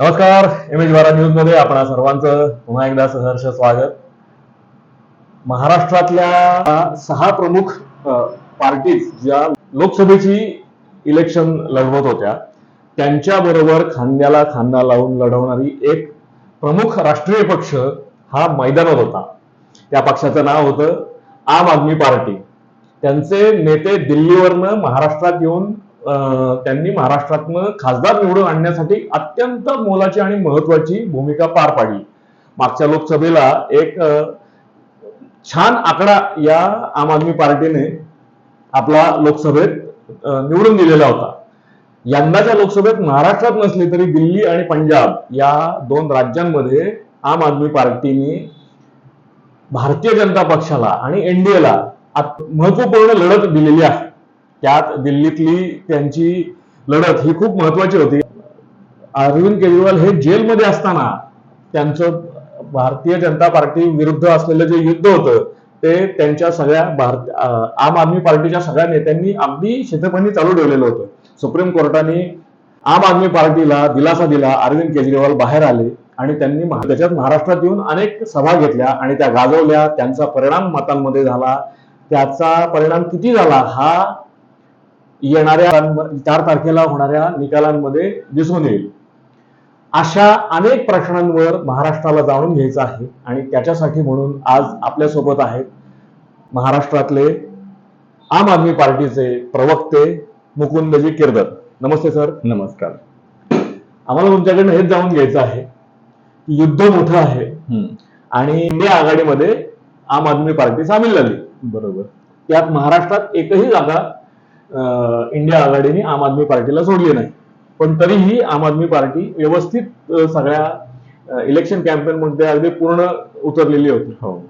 नमस्कार M H बारा न्यूजमध्ये आपण सर्वांचं पुन्हा एकदा सहर्ष स्वागत. महाराष्ट्रातल्या सहा प्रमुख पार्टीज ज्या लोकसभेची इलेक्शन लढवत होत्या त्यांच्या बरोबर खांद्याला खांदा लावून लढवणारी एक प्रमुख राष्ट्रीय पक्ष हा मैदानात होता. त्या पक्षाचं नाव होतं आम आदमी पार्टी. त्यांचे नेते दिल्लीवरनं महाराष्ट्रात येऊन त्यांनी महाराष्ट्रातनं खासदार निवडून आणण्यासाठी अत्यंत मोलाची आणि महत्वाची भूमिका पार पाडली. मागच्या लोकसभेला एक छान आकडा या आम आदमी पार्टीने आपला लोकसभेत निवडून दिलेला होता. यंदाच्या लोकसभेत महाराष्ट्रात नसली तरी दिल्ली आणि पंजाब या दोन राज्यांमध्ये आम आदमी पार्टीने भारतीय जनता पक्षाला आणि एनडीएला महत्त्वपूर्ण लढत दिलेली आहे. त्यात दिल्लीतली त्यांची लढत ही खूप महत्वाची होती. अरविंद केजरीवाल हे जेलमध्ये असताना त्यांचं भारतीय जनता पार्टी विरुद्ध असलेलं जे युद्ध होतं ते त्यांच्या सगळ्या भारत आम आदमी पार्टीच्या सगळ्या नेत्यांनी अगदी शेतपणी चालू ठेवलेलं होतं. सुप्रीम कोर्टाने आम आदमी पार्टीला दिलासा दिला अरविंद केजरीवाल बाहेर आले आणि त्यांनी त्याच्यात महाराष्ट्रात येऊन अनेक सभा घेतल्या आणि त्या गाजवल्या. त्यांचा परिणाम मतांमध्ये झाला. त्याचा परिणाम किती झाला हा येणाऱ्या चार तारखेला होणाऱ्या निकालांमध्ये दिसून येईल. अशा अनेक प्रश्नांवर महाराष्ट्राला जाणून घ्यायचं आहे आणि त्याच्यासाठी म्हणून आज आपल्यासोबत आहेत महाराष्ट्रातले आम आदमी पार्टीचे प्रवक्ते मुकुंदजी किर्दर नमस्ते सर. नमस्कार. आम्हाला तुमच्याकडनं हेच जाणून घ्यायचं आहे युद्ध मोठं आहे आणि इंडिया आघाडीमध्ये आम आदमी पार्टी सामील झाली. बरोबर. त्यात महाराष्ट्रात एकही जागा इंडिया आघाडीने आम आदमी पार्टीला सोडली नाही. पण तरीही आम आदमी पार्टी व्यवस्थित सगळ्या इलेक्शन कॅम्पेन मध्ये अगदी पूर्ण उतरलेली होती. हो.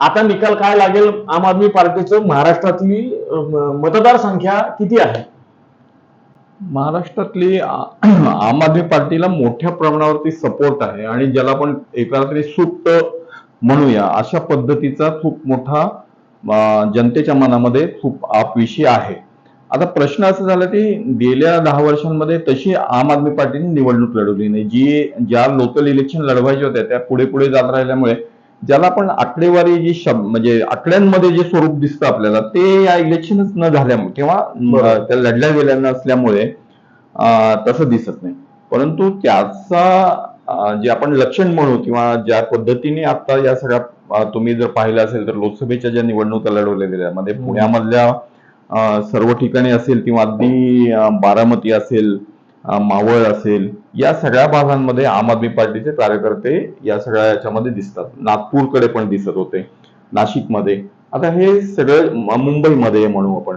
आता निकाल काय लागेल? आम आदमी पार्टीचं महाराष्ट्रातली मतदार संख्या किती आहे? महाराष्ट्रातली आम आदमी पार्टीला मोठ्या प्रमाणावरती सपोर्ट आहे. आणि ज्याला आपण एका तरी सुप्त म्हणूया अशा पद्धतीचा खूप मोठा जनतेच्या मनामध्ये खूप आपविषय आहे. आता प्रश्न असं झाला की गेल्या दहा वर्षांमध्ये तशी आम आदमी पार्टीने निवडणूक लढवली नाही. जी ज्या लोकल इलेक्शन लढवायच्या होत्या त्या पुढे पुढे जात राहिल्यामुळे ज्याला आपण आकडेवारी जी शब म्हणजे आकड्यांमध्ये जे स्वरूप दिसतं आपल्याला ते या इलेक्शनच न झाल्यामुळे किंवा त्या लढल्या गेल्या नसल्यामुळे तसं दिसत नाही. परंतु त्याचा जे आपण लक्षण म्हणू किंवा ज्या पद्धतीने आता या सगळ्या तुम्ही जर पाहिलं असेल तर लोकसभेच्या ज्या निवडणुका लढवल्या गेल्या मध्ये. पुण्यामधल्या सर्व ठिकाणी असेल किंवा अगदी बारामती असेल मावळ असेल या सगळ्या भागांमध्ये आम आदमी पार्टीचे कार्यकर्ते या सगळ्या याच्यामध्ये दिसतात. नागपूरकडे पण दिसत होते नाशिकमध्ये. आता हे सगळं मुंबईमध्ये म्हणू आपण.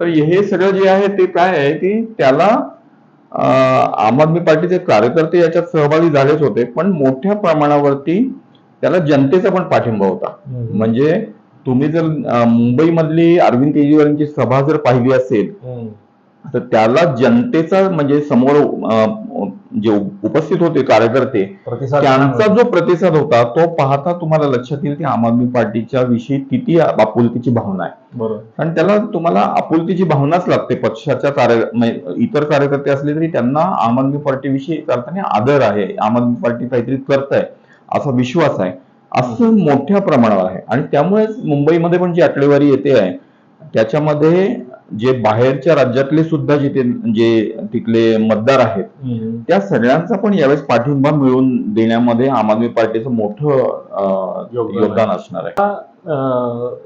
तर हे सगळं जे आहे ते काय आहे की त्याला आम आदमी पार्टीचे कार्यकर्ते याच्यात सहभागी झालेच होते पण मोठ्या प्रमाणावरती त्याला जनतेचा पण पाठिंबा होता. म्हणजे तुम्ही जर मुंबईमधली अरविंद केजरीवालांची सभा जर पाहिली असेल. तर त्याला जनतेचा म्हणजे समोर जे उपस्थित होते कार्यकर्ते त्यांचा जो प्रतिसाद होता तो पाहता तुम्हाला लक्षात येईल की आम आदमी पार्टीच्या विषयी किती आपुलकीची भावना आहे. बरोबर. आणि त्याला तुम्हाला आपुलकीची भावनाच लागते. पक्षाच्या कार्य म्हणजे इतर कार्यकर्ते असले तरी त्यांना आम आदमी पार्टीविषयी एक अर्थाने आदर आहे. आम आदमी पार्टी काहीतरी करत आहे असा विश्वास आहे. असं मोठ्या प्रमाणावर आहे. आणि त्यामुळेच मुंबईमध्ये पण जी आकडेवारी येते आहे त्याच्यामध्ये जे बाहेरच्या राज्यातले सुद्धा जिथे जे तिथले मतदार आहेत. त्या सगळ्यांचा पण यावेळेस पाठिंबा मिळवून देण्यामध्ये आम आदमी पार्टीचं मोठं योगदान असणार आहे.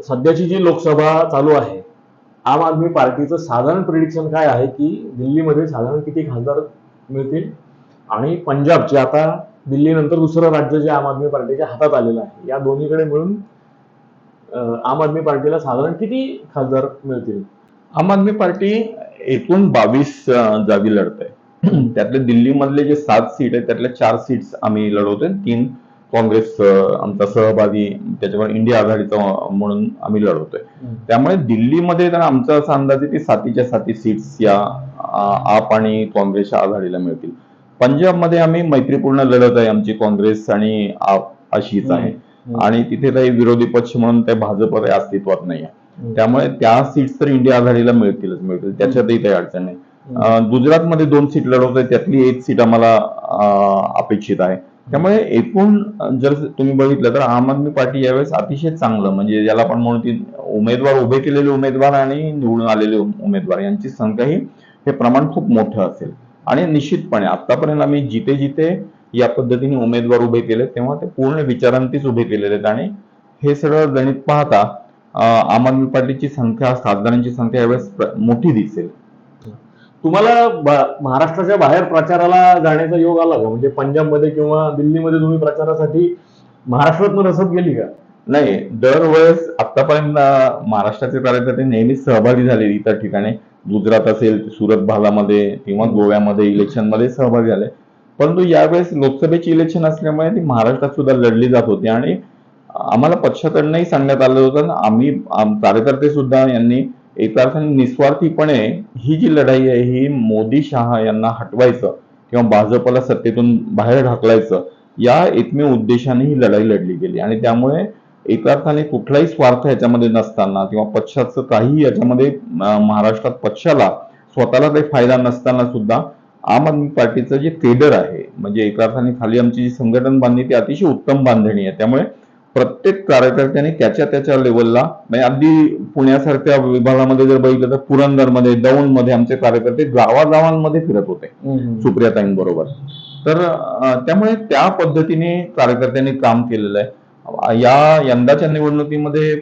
सध्याची जी लोकसभा चालू आहे आम आदमी पार्टीचं साधारण प्रिडिक्शन काय आहे की दिल्लीमध्ये साधारण किती खासदार मिळतील? आणि पंजाब जे आता दिल्लीनंतर दुसरं राज्य जे आम आदमी पार्टीच्या हातात आलेलं आहे या दोन्हीकडे मिळून आम आदमी पार्टीला साधारण किती खासदार मिळतील? आम आदमी पार्टी एकूण बावीस जागी लढत आहे त्यातले दिल्लीमधले जे सात सीट आहेत त्यातल्या चार सीट्स आम्ही लढवतोय. तीन काँग्रेस आमचा सहभागी त्याच्यावर इंडिया आघाडीचा म्हणून आम्ही लढवतोय. त्यामुळे दिल्लीमध्ये तर आमचा असा अंदाज आहे की सातीच्या साती सीट्स या आप आणि काँग्रेसच्या आघाडीला मिळतील. पंजाबमध्ये आम्ही मैत्रीपूर्ण लढत आहे आमची काँग्रेस आणि अशीच आहे. आणि तिथे काही विरोधी पक्ष म्हणून ते भाजप काही अस्तित्वात नाही आहे. त्यामुळे त्या सीट्स तर इंडिया आघाडीला मिळतीलच मिळतील. त्याच्यातही काही अडचण नाही. गुजरातमध्ये दोन सीट लढवत आहे त्यातली एक सीट आम्हाला अपेक्षित आहे. त्यामुळे एकूण जर तुम्ही बघितलं तर आम आदमी पार्टी यावेळेस अतिशय चांगलं म्हणजे ज्याला आपण म्हणू की उमेदवार उभे केलेले उमेदवार आणि निवडून आलेले उमेदवार यांची संख्या ही हे प्रमाण खूप मोठं असेल. आणि निश्चितपणे आतापर्यंत आम्ही जिथे जिथे या पद्धतीने उमेदवार उभे केले तेव्हा ते पूर्ण विचारांतीच उभे केलेले आहेत. आणि हे सगळं गणित पाहता आम आदमी पार्टीची संख्या खासदारांची संख्या यावेळेस मोठी दिसेल. तुम्हाला महाराष्ट्राच्या बाहेर प्रचाराला जाण्याचा योग आला का? म्हणजे पंजाबमध्ये किंवा दिल्लीमध्ये तुम्ही प्रचारासाठी महाराष्ट्रातून रसद गेली का? नाही दरवेळेस आतापर्यंत महाराष्ट्राचे कार्यकर्ते नेहमीच सहभागी झाले इतर ठिकाणी. गुजरात असेल सुरत भागामध्ये किंवा गोव्यामध्ये इलेक्शनमध्ये सहभागी झाले. परंतु यावेळेस लोकसभेची इलेक्शन असल्यामुळे ती महाराष्ट्रात सुद्धा लढली जात होती आणि आम्हाला पक्षाकडनंही सांगण्यात आलं होतं आम्ही आम- कार्यकर्ते सुद्धा यांनी एका अर्थाने निस्वार्थीपणे ही जी लढाई आहे ही मोदी शहा यांना हटवायचं किंवा भाजपला सत्तेतून बाहेर ढकलायचं या एकमेव उद्देशाने ही लढाई लढली गेली. आणि त्यामुळे एका अर्थाने कुठलाही स्वार्थ याच्यामध्ये नसताना किंवा पक्षाचं काही याच्यामध्ये महाराष्ट्रात पक्षाला स्वतःला काही फायदा नसताना सुद्धा आम आदमी पार्टीचं जे केडर आहे म्हणजे एका अर्थाने खाली आमची जी संघटन बांधणी ती अतिशय उत्तम बांधणी आहे. त्यामुळे प्रत्येक कार्यकर्त्याने त्याच्या त्याच्या लेवलला म्हणजे अगदी पुण्यासारख्या विभागामध्ये जर बघितलं तर पुरंदरमध्ये दौंडमध्ये आमचे कार्यकर्ते गावागावांमध्ये फिरत होते. सुप्रियाताईंबरोबर तर त्यामुळे त्या पद्धतीने कार्यकर्त्यांनी काम केलेलं आहे. या यंदाच्या निवडणुकीमध्ये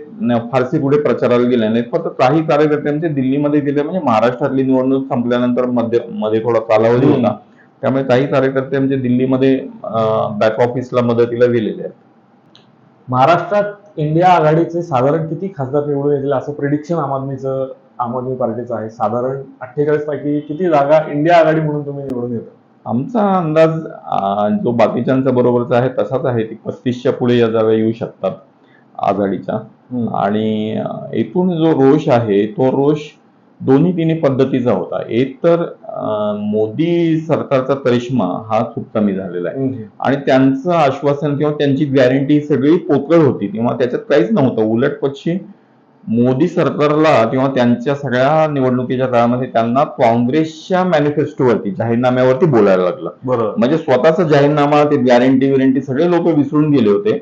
फारसे कुठे प्रचाराला गेले नाहीत. फक्त काही कार्यकर्त्यांचे दिल्लीमध्ये गेले म्हणजे महाराष्ट्रातली निवडणूक संपल्यानंतरमध्ये मध्ये थोडा कालावधी होता. त्यामुळे काही कार्यकर्ते म्हणजे दिल्लीमध्ये बॅक ऑफिसला मदतीला गेलेले आहेत. महाराष्ट्रात इंडिया आघाडीचे साधारण किती खासदार निवडून येतील असं प्रिडिक्शन आम आदमीचं आम आदमी पार्टीचं आहे. साधारण अठ्ठेचाळीस पैकी किती जागा इंडिया आघाडी म्हणून तुम्ही निवडून येतात आमचा अंदाज जो बाकीच्यांचा बरोबरचा आहे तसाच आहे. की पस्तीसच्या पुढे या जागा येऊ शकतात आघाडीच्या. आणि एकूण जो रोष आहे तो रोष दोन्ही तिन्ही पद्धतीचा होता. एक तर मोदी सरकारचा करिश्मा हा खूप कमी झालेला आहे. आणि त्यांचं आश्वासन किंवा त्यांची गॅरंटी सगळी पोकळ होती. तेव्हा त्याच्यात काहीच नव्हतं. उलट पक्षी मोदी सरकारला किंवा त्यांच्या सगळ्या निवडणुकीच्या काळामध्ये त्यांना काँग्रेसच्या मॅनिफेस्टोवरती जाहीरनाम्यावरती बोलायला लागलं. बरोबर. म्हणजे स्वतःचा जाहीरनामा ते गॅरंटी विरंटी सगळे लोक विसरून गेले होते.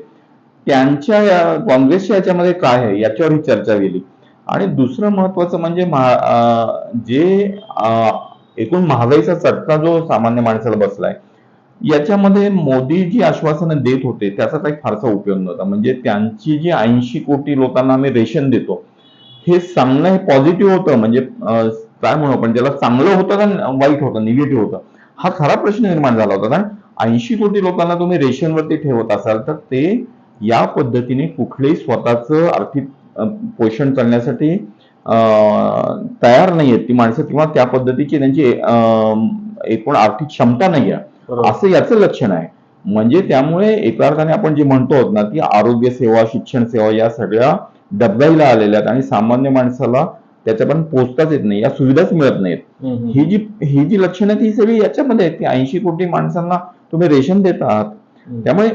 त्यांच्या या काँग्रेसच्या याच्यामध्ये काय आहे याच्यावर ही चर्चा गेली. आणि दुसरं महत्वाचं म्हणजे जे एकूण महागाईचा चटका जो सामान्य माणसाला बसलाय याच्यामध्ये मोदी जी आश्वासनं देत होते त्याचा काही फारसा उपयोग नव्हता. म्हणजे त्यांची जी ऐंशी कोटी लोकांना आम्ही रेशन देतो हे सांगणं हे पॉझिटिव्ह होतं. म्हणजे काय म्हणू आपण त्याला चांगलं होतं का वाईट होतं निगेटिव्ह होतं हा खरा प्रश्न निर्माण झाला होता. कारण ऐंशी कोटी लोकांना तुम्ही रेशनवरती ठेवत असाल तर ते या पद्धतीने कुठलेही स्वतःचं आर्थिक पोषण करण्यासाठी तयार नाही आहेत ती माणसं किंवा त्या पद्धतीची त्यांची एकूण आर्थिक क्षमता नाही आहे असं याचं लक्षण आहे. म्हणजे त्यामुळे एका अर्थाने आपण जे म्हणतो ना की आरोग्य सेवा शिक्षण सेवा या सगळ्या डबगाईला आलेल्या आहेत आणि सामान्य माणसाला त्याच्यापर्यंत पोहोचताच येत नाही या सुविधाच मिळत नाहीत. ही जी ही जी लक्षणं आहेत, ही सगळी याच्यामध्ये आहेत. की ऐंशी कोटी माणसांना तुम्ही रेशन देत आहात. त्यामुळे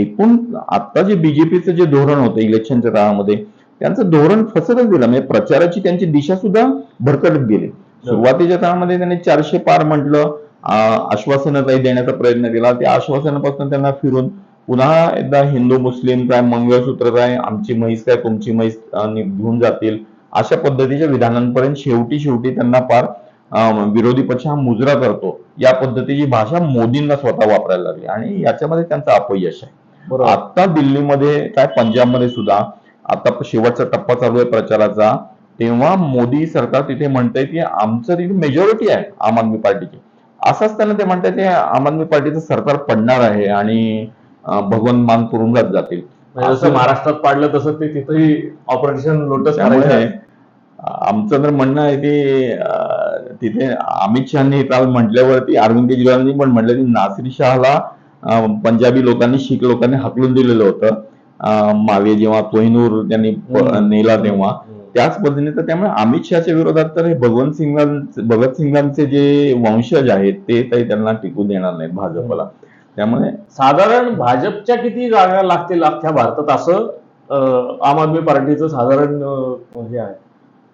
एकूण आता जे बीजेपीचं जे धोरण होतं इलेक्शनच्या काळामध्ये त्यांचं धोरण फसतच गेलं. म्हणजे प्रचाराची त्यांची दिशा सुद्धा भरकटत गेली. सुरुवातीच्या काळामध्ये त्यांनी चारशे पार म्हटलं. आश्वासनं काही देण्याचा प्रयत्न केला. त्या आश्वासनापासून त्यांना फिरून पुन्हा एकदा हिंदू मुस्लिम काय मंगळसूत्र काय आमची म्हैस काय तुमची म्हैस घेऊन जातील अशा पद्धतीच्या विधानांपर्यंत शेवटी शेवटी त्यांना फार विरोधी पक्ष हा मुजरा करतो. या पद्धतीची भाषा मोदींना स्वतः वापरायला लागली आणि याच्यामध्ये त्यांचं अपयश आहे. आता दिल्लीमध्ये काय पंजाबमध्ये सुद्धा आता शेवटचा टप्पा चालू आहे प्रचाराचा तेव्हा मोदी सरकार तिथे म्हणतंय की आमचं तिथे मेजॉरिटी आहे आम आदमी पार्टीची. असं असताना ते म्हणतात ते आम आदमी पार्टीचं सरकार पडणार आहे आणि अं, भगवंत मान तुरुंगात जातील म्हणजे जसं महाराष्ट्रात पाडलं तसं ते तिथेही ऑपरेशन लोटस आहे. आमचं तर म्हणणं आहे की तिथे अमित शहानी काल म्हटल्यावरती अरविंद केजरीवालांनी पण म्हटलं की नासिर शहाला पंजाबी लोकांनी शीख लोकांनी हाकलून दिलेलं होतं मागे जेव्हा कोहिनूर त्यांनी. नेला तेव्हा. त्याच पद्धतीने तर त्यामुळे अमित शहाच्या विरोधात तर हे भगवंत सिंगांचे भगत सिंगांचे जे वंशज आहेत ते काही त्यांना टिकू देणार नाहीत भाजपला त्यामुळे साधारण भाजपच्या किती जागा लागतील अख्ख्या भारतात असं आम आदमी पार्टीचं साधारण हे आहे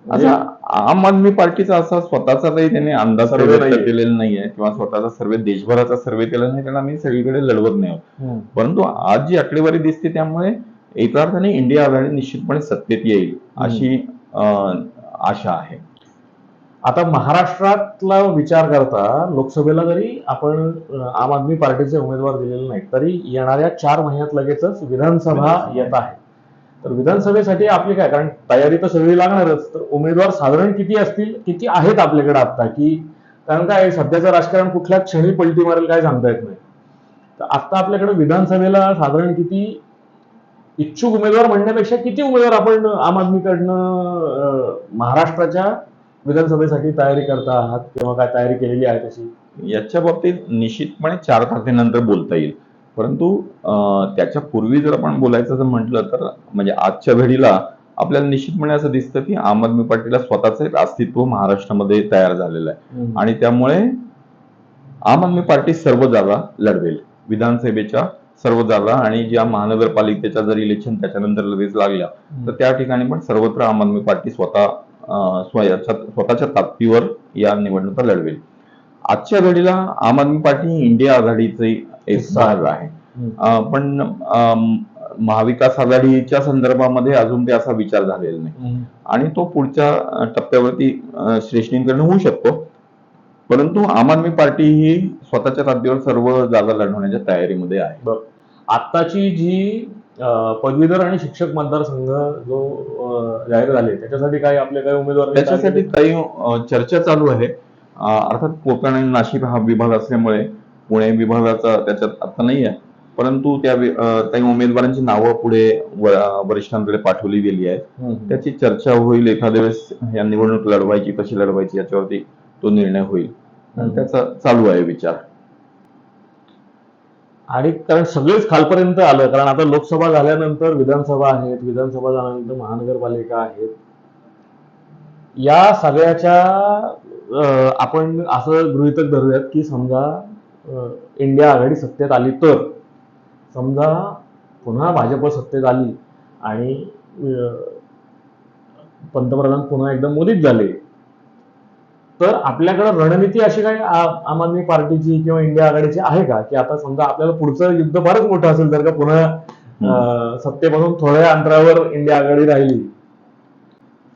असं आम आदमी पार्टीचा असा स्वतःचा काही त्यांनी अंदाज. केलेला नाहीये किंवा स्वतःचा सर्वे देशभराचा सर्वे केला नाही कारण आम्ही सगळीकडे लढवत नाही. परंतु आज जी आकडेवारी दिसते त्यामुळे एका अर्थाने इंडिया आघाडी निश्चितपणे सत्तेत येईल अशी आशा आहे. आता महाराष्ट्रातला विचार करता लोकसभेला जरी आपण आम आदमी पार्टीचे उमेदवार दिलेले नाहीत तरी येणाऱ्या चार महिन्यात लगेचच विधानसभा. येत आहे. तर विधानसभेसाठी आपली काय कारण तयारी तर सगळी लागणारच तर उमेदवार साधारण किती असतील किती आहेत आपल्याकडे आता? की कारण काय सध्याचं राजकारण कुठल्या क्षणी पलटी मारेल काय सांगता येत नाही. तर आता आपल्याकडे विधानसभेला साधारण किती इच्छुक उमेदवार म्हणण्यापेक्षा किती उमेदवार आपण आम आदमीकडनं महाराष्ट्राच्या विधानसभेसाठी तयारी करता आहात किंवा काय तयारी केलेली आहे तशी? याच्या बाबतीत निश्चितपणे चार तारखेनंतर बोलता येईल. परंतु त्याच्या पूर्वी जर आपण बोलायचं जर म्हटलं तर म्हणजे आजच्या घडीला आपल्याला निश्चितपणे असं दिसतं की आम आदमी पार्टीला स्वतःचं एक अस्तित्व महाराष्ट्रामध्ये तयार झालेलं आहे. आणि त्यामुळे आम आदमी पार्टी सर्व जागा लढवेल. विधानसभेच्या सर्व जागा आणि ज्या महानगरपालिकेच्या जर इलेक्शन त्याच्यानंतर लगेच लागल्या तर त्या ठिकाणी पण सर्वत्र आम आदमी पार्टी स्वतः स्वतःच्या ताकदीवर या निवडणुका लढवेल. आजच्या घडीला आम आदमी पार्टी ही इंडिया आघाडीचे एक भाग आहे. पण महाविकास आघाडीच्या संदर्भामध्ये अजून ते असा विचार झालेला नाही. आणि तो पुढच्या टप्प्यावरती अं, श्रेष्ठींकडनं होऊ शकतो. परंतु आम आदमी पार्टी ही स्वतःच्या ताकदीवर सर्व जागा लढवण्याच्या तयारीमध्ये आहे. आत्ताची जी पदवीधर आणि शिक्षक मतदारसंघ जो जाहीर झाले त्याच्यासाठी काय आपले काही उमेदवार त्याच्यासाठी काही चर्चा चालू आहे. अर्थात कोकण आणि नाशिक हा विभाग असल्यामुळे पुणे विभागाचा त्याच्यात आता नाही आहे. परंतु त्या काही उमेदवारांची नावं पुढे वरिष्ठांकडे पाठवली गेली आहेत. त्याची चर्चा होईल एखाद्या वेळेस या निवडणूक लढवायची कशी लढवायची याच्यावरती तो निर्णय होईल. त्याचा चालू आहे विचार. आणि कारण सगळेच खालपर्यंत आलं कारण आता लोकसभा झाल्यानंतर विधानसभा आहेत विधानसभा झाल्यानंतर महानगरपालिका आहेत. या सगळ्याच्या आपण असं गृहितक धरूयात की समजा इंडिया आघाडी सत्तेत आली तर समजा पुन्हा भाजप सत्तेत आली आणि पंतप्रधान पुन्हा एकदा मोदीच झाले तर आपल्याकडे रणनीती अशी काय आ- आम आदमी पार्टीची किंवा इंडिया आघाडीची आहे का? की आता समजा आपल्याला पुढचं युद्ध फारच मोठं असेल तर का पुन्हा सत्तेपासून थोड्या अंतरावर इंडिया आघाडी राहिली.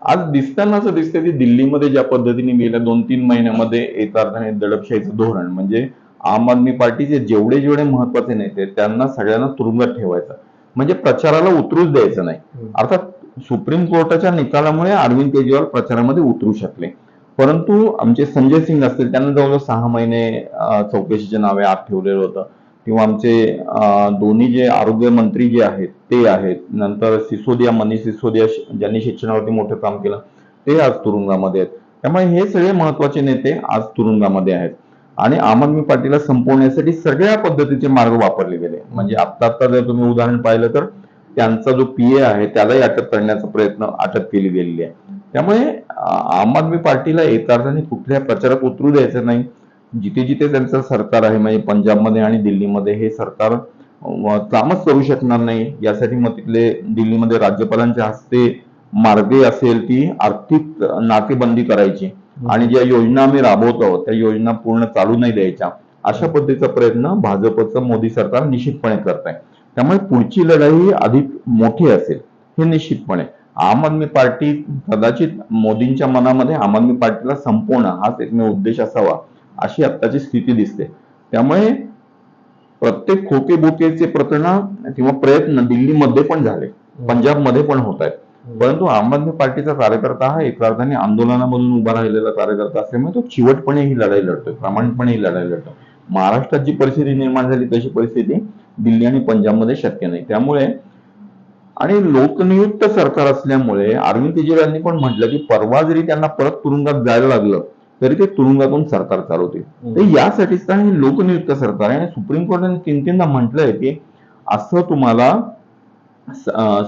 आज दिसताना असं दिसतं की दिल्लीमध्ये ज्या पद्धतीने गेल्या दोन तीन महिन्यामध्ये एका अर्थाने दडपशाहीचं धोरण म्हणजे आम आदमी पार्टीचे जेवढे जेवढे महत्त्वाचे नेते त्यांना सगळ्यांना तुरुंगात ठेवायचं. म्हणजे प्रचाराला उतरूच द्यायचं नाही. अर्थात सुप्रीम कोर्टाच्या निकालामुळे अरविंद केजरीवाल प्रचारामध्ये उतरू शकले. परंतु आमचे संजय सिंग असतील त्यांना जवळजवळ सहा महिने चौकशीचे नावे आत ठेवलेलं होतं. किंवा आमचे दोन्ही जे आरोग्य मंत्री जे आहेत ते आहेत. नंतर सिसोदिया मनीष सिसोदिया ज्यांनी शिक्षणावरती मोठं काम केलं ते आज तुरुंगामध्ये आहेत. त्यामुळे हे सगळे महत्त्वाचे नेते आज तुरुंगामध्ये आहेत. आणि आम आदमी पार्टीला संपवण्यासाठी सगळ्या पद्धतीचे मार्ग वापरले गेले. म्हणजे आता आत्ता जर तुम्ही उदाहरण पाहिलं तर त्यांचा जो पीए आहे त्यालाही अटक करण्याचा प्रयत्न अटक केली गेलेली आहे. त्यामुळे आम आदमी पार्टीला एका अर्थाने कुठल्या प्रचारात उतरू द्यायचं नाही. जिथे जिथे त्यांचं सरकार आहे म्हणजे पंजाबमध्ये आणि दिल्लीमध्ये हे सरकार कामच करू शकणार नाही. यासाठी मग तिथले दिल्लीमध्ये राज्यपालांच्या हस्ते मार्गे असेल ती आर्थिक नाकेबंदी करायची. आणि ज्या योजना आम्ही राबवतो आहोत त्या योजना पूर्ण चालू नाही द्यायच्या. अशा पद्धतीचा प्रयत्न भाजपचं मोदी सरकार निश्चितपणे करत आहे त्यामुळे पुढची लढाई ही अधिक मोठी असेल हे निश्चितपणे. आम आदमी पार्टी कदाचित मोदींच्या मनामध्ये आम आदमी पार्टीला संपवणं हाच एकमेव उद्देश असावा अशी आत्ताची स्थिती दिसते. त्यामुळे प्रत्येक खोके बोकेचे प्रकरण किंवा प्रयत्न दिल्लीमध्ये पण झाले पंजाबमध्ये पण होत आहेत. परंतु आम आदमी पार्टीचा कार्यकर्ता हा एका अर्थाने आंदोलनामधून उभा राहिलेला कार्यकर्ता असल्यामुळे तो चिवटपणे ही लढाई लढतोय प्रामाणिकपणे ही लढाई लढतो महाराष्ट्रात जी परिस्थिती निर्माण झाली तशी परिस्थिती दिल्ली आणि पंजाबमध्ये शक्य नाही. त्यामुळे आणि लोकनियुक्त सरकार असल्यामुळे अरविंद केजरीवालांनी पण म्हटलं की परवा जरी त्यांना परत तुरुंगात जायला लागलं तरी ते तुरुंगातून सरकार चालवतील तर यासाठीच तर हे लोकनियुक्त सरकार आहे आणि सुप्रीम कोर्टाने तीन तीनदा म्हटलंय की असं तुम्हाला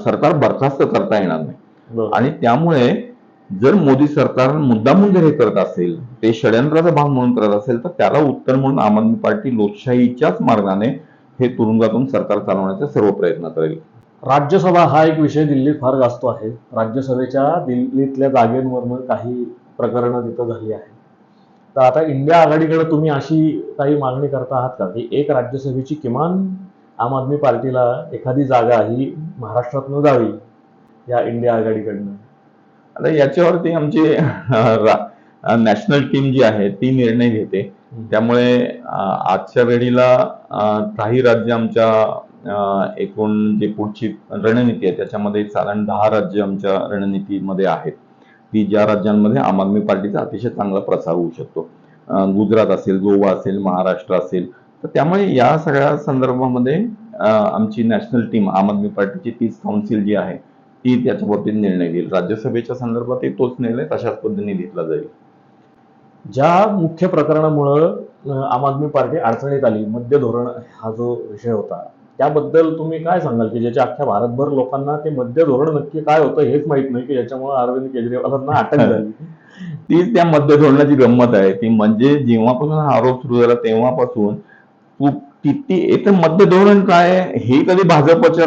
सरकार बरखास्त करता येणार नाही. आणि त्यामुळे जर मोदी सरकार मुद्दामून जर हे करत असेल ते षडयंत्राचा भाग म्हणून करत असेल तर त्याला उत्तर म्हणून आम आदमी पार्टी लोकशाहीच्याच मार्गाने हे तुरुंगातून सरकार चालवण्याचे सर्व प्रयत्न करेल. राज्यसभा हा एक विषय दिल्लीत फार गाजतो आहे. राज्यसभेच्या दिल्लीतल्या जागेंवरनं काही प्रकरणं तिथं झाली आहेत. तर आता इंडिया आघाडीकडे तुम्ही अशी काही मागणी करता आहात का? की एक राज्यसभेची किमान आम आदमी पार्टीला एखादी जागा ही महाराष्ट्रातनं जावी या इंडिया आघाडीकडनं? आता याच्यावरती आमची नॅशनल टीम जी आहे ती निर्णय घेते. त्यामुळे आजच्या अं, काही राज्य आमच्या एकूण जे पुढची रणनीती आहे त्याच्यामध्ये साधारण दहा राज्य आमच्या रणनीतीमध्ये आहेत. ती ज्या राज्यांमध्ये आम आदमी पार्टीचा अतिशय चांगला प्रसार होऊ शकतो. गुजरात असेल गोवा असेल महाराष्ट्र असेल तर त्यामुळे या सगळ्या संदर्भामध्ये आमची नॅशनल टीम आम आदमी पार्टीची तीच काउन्सिल जी आहे ती त्याच्यावरती निर्णय घेईल. राज्यसभेच्या संदर्भात तोच निर्णय तशाच पद्धतीने घेतला जाईल. ज्या मुख्य प्रकरणामुळं आम आदमी पार्टी अडचणीत आली मध्य धोरण हा जो विषय होता त्याबद्दल तुम्ही काय सांगाल की ज्याच्या अख्ख्या भारतभर लोकांना ते मध्य धोरण नक्की काय होतं हेच माहीत नाही की ज्याच्यामुळे अरविंद केजरीवालांना अटक झाली? ती त्या मध्य धोरणाची गंमत आहे. ती म्हणजे जेव्हापासून हा आरोप सुरू झाला तेव्हापासून तू किती एक मध्य धोरण काय हे कधी भाजपच्या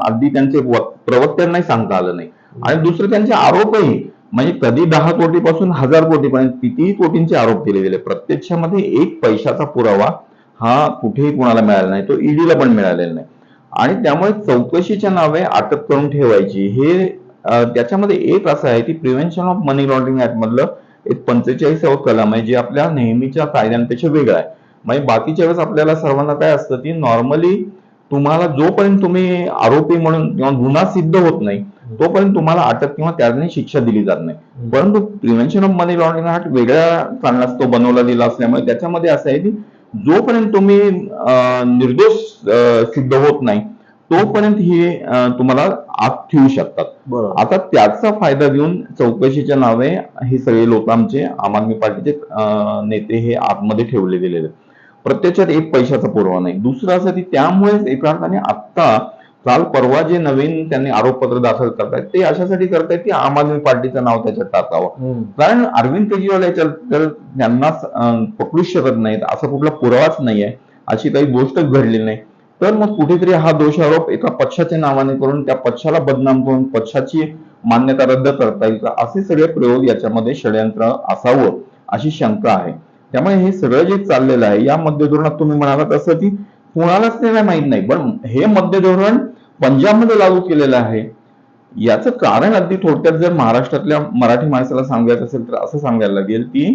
अगदी त्यांचे प्रवक्त्यांनाही सांगता आलं नाही. आणि दुसरं त्यांचे आरोपही म्हणजे कधी दहा कोटीपासून हजार कोटीपर्यंत कितीही कोटींचे आरोप केले गेले प्रत्यक्षामध्ये एक पैशाचा पुरावा हा कुठेही कोणाला मिळाला नाही तो ईडीला पण मिळालेला नाही. आणि त्यामुळे चौकशीच्या नावे अटक करून ठेवायची. हे त्याच्यामध्ये एक असं आहे की prevention of money laundering act मधलं एक पंचेचाळीसावं कलम आहे जे आपल्या नेहमीच्या कायद्यांपेक्षा वेगळं आहे. म्हणजे बाकीच्या वेळेस आपल्याला सर्वांना काय असतं की नॉर्मली तुम्हाला जोपर्यंत तुम्ही आरोपी म्हणून किंवा गुन्हा सिद्ध होत नाही तोपर्यंत तुम्हाला अटक किंवा त्याने शिक्षा दिली जात नाही. परंतु prevention of money laundering act वेगळ्या कारणास्तव बनवला गेला असल्यामुळे त्याच्यामध्ये असं आहे की जोपर्यंत तुम्ही निर्दोष सिद्ध होत नाही तोपर्यंत हे तुम्हाला आत ठेवू शकतात. आता त्याचा फायदा घेऊन चौकशीच्या नावे हे सगळे लोक आमचे आम आदमी पार्टीचे नेते हे आतमध्ये ठेवले गेलेले. प्रत्यक्षात एक पैशाचा पुरावा नाही. दुसरं असं की त्यामुळेच एका अर्थाने आत्ता काल परवा जे नवीन त्यांनी आरोपपत्र दाखल करतायत ते अशासाठी करतायत की आम आदमी पार्टीचं नाव त्याच्यात टाकावं. कारण अरविंद केजरीवाल याच्यात तर त्यांना पकडूच शकत नाहीत असा कुठला पुरावाच नाहीये अशी काही गोष्ट घडली नाही. तर मग कुठेतरी हा दोषारोप एका पक्षाच्या नावाने करून त्या पक्षाला बदनाम करून पक्षाची मान्यता रद्द करता येईल का? असे सगळे प्रयोग याच्यामध्ये षडयंत्र असावं अशी शंका आहे. त्यामुळे हे सगळं जे चाललेलं आहे या मध्य धोरणात तुम्ही म्हणालात असं की कुणालाच ते नाही माहीत नाही. पण हे मध्य धोरण पंजाबमध्ये लागू केलेलं आहे. याचं कारण अगदी थोडक्यात जर महाराष्ट्रातल्या मराठी माणसाला सांगायचं असेल तर असं सांगायला लागेल की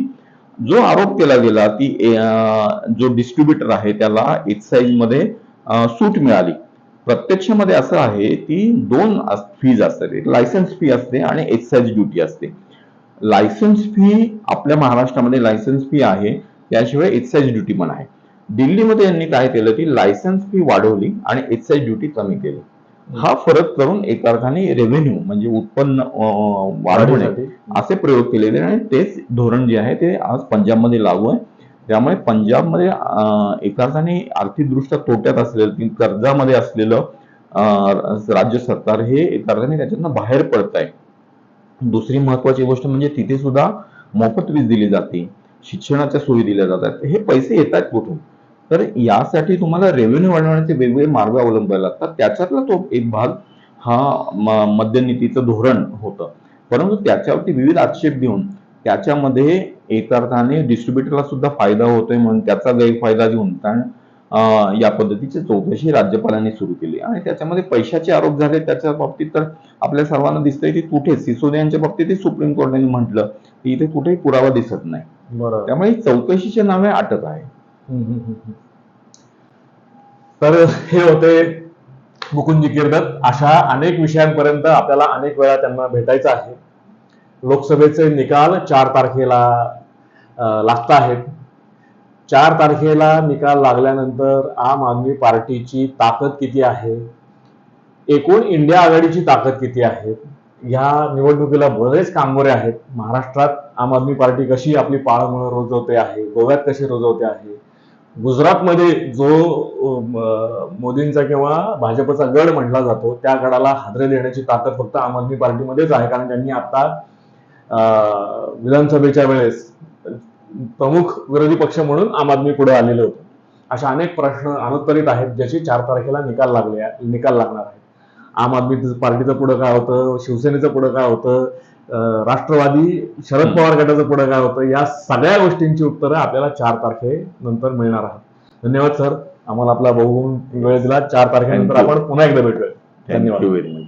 जो आरोप केला गेला की जो डिस्ट्रीब्युटर आहे त्याला एक्साईजमध्ये सूट मिळाली. प्रत्यक्षामध्ये असं आहे की दोन फीज असतात. एक लायसन्स फी असते आणि एक्साईज ड्युटी असते. लायसन्स फी आपल्या महाराष्ट्रामध्ये लायसन्स फी आहे. त्याशिवाय एक्साईज ड्युटी पण आहे. दिल्लीमध्ये यांनी काय केलं? की लायसन्स फी वाढवली आणि एक्साईज ड्युटी कमी केली. हा फरक करून एका अर्थाने रेव्हेन्यू म्हणजे उत्पन्न वाढवणे. असे प्रयोग केलेले आणि तेच धोरण जे आहे ते आज पंजाबमध्ये लागू आहे. त्यामुळे पंजाबमध्ये एका अर्थाने आर्थिकदृष्ट्या तोट्यात असलेलं कर्जामध्ये असलेलं राज्य सरकार हे एका अर्थाने त्याच्यातनं बाहेर पडत आहे. दुसरी महत्वाची गोष्ट म्हणजे तिथे सुद्धा मोफत वीज दिली जाते. शिक्षणाच्या सोयी दिल्या जातात. हे पैसे येत आहेत कुठून? तर यासाठी तुम्हाला रेव्हेन्यू वाढवण्याचे वेगवेगळे मार्ग अवलंबायला लागतात. त्याच्यातला तो एक भाग हा मद्यनीतीचं धोरण होतं. परंतु त्याच्यावरती विविध आक्षेप घेऊन त्याच्यामध्ये एका अर्थाने डिस्ट्रीब्युटरला सुद्धा फायदा होतोय म्हणून त्याचा गैरफायदा घेऊन कारण या पद्धतीची चौकशी राज्यपालांनी सुरू केली. आणि त्याच्यामध्ये पैशाचे आरोप झाले त्याच्या बाबतीत तर आपल्या सर्वांना दिसतंय की कुठे? सिसोदिया यांच्या बाबतीत सुप्रीम कोर्टाने म्हटलं की इथे कुठेही पुरावा दिसत नाही. बरोबर त्यामुळे चौकशीच्या नावे अटक आहे. तर हे होते मुकुंजी किर्दत अशा अनेक विषयांपर्यंत आपल्याला अनेक वेळा त्यांना भेटायचं आहे. लोकसभेचे निकाल चार तारखेला लागत आहेत. चार तारखेला निकाल लागल्यानंतर आम आदमी पार्टीची ताकद किती आहे? एकूण इंडिया आघाडीची ताकद किती आहे? या निवडणुकीला बरेच कांगोरे आहेत. महाराष्ट्रात आम आदमी पार्टी कशी आपली पाळमुळं रोजवते आहे? गोव्यात कशी रोजवते आहे? गुजरातमध्ये जो मोदींचा किंवा भाजपचा गड म्हटला जातो त्या गडाला हादरे देण्याची ताकद फक्त आम आदमी पार्टीमध्येच आहे. कारण त्यांनी आता विधानसभेच्या वेळेस प्रमुख विरोधी पक्ष म्हणून आम आदमी पुढे आलेले होते. अशा अनेक प्रश्न अनुत्तरित आहेत ज्याची चार तारखेला निकाल लागले निकाल लागणार आहे आम आदमी पार्टीचं पुढं काय होतं शिवसेनेचं पुढं काय होतं राष्ट्रवादी शरद पवार गटाचं पुढं काय होतं? या सगळ्या गोष्टींची उत्तरं आपल्याला चार तारखेनंतर मिळणार आहात. धन्यवाद सर. आम्हाला आपला बहुगुण वेळ दिला. चार तारखेनंतर. आपण पुन्हा एकदा भेटूया. धन्यवाद.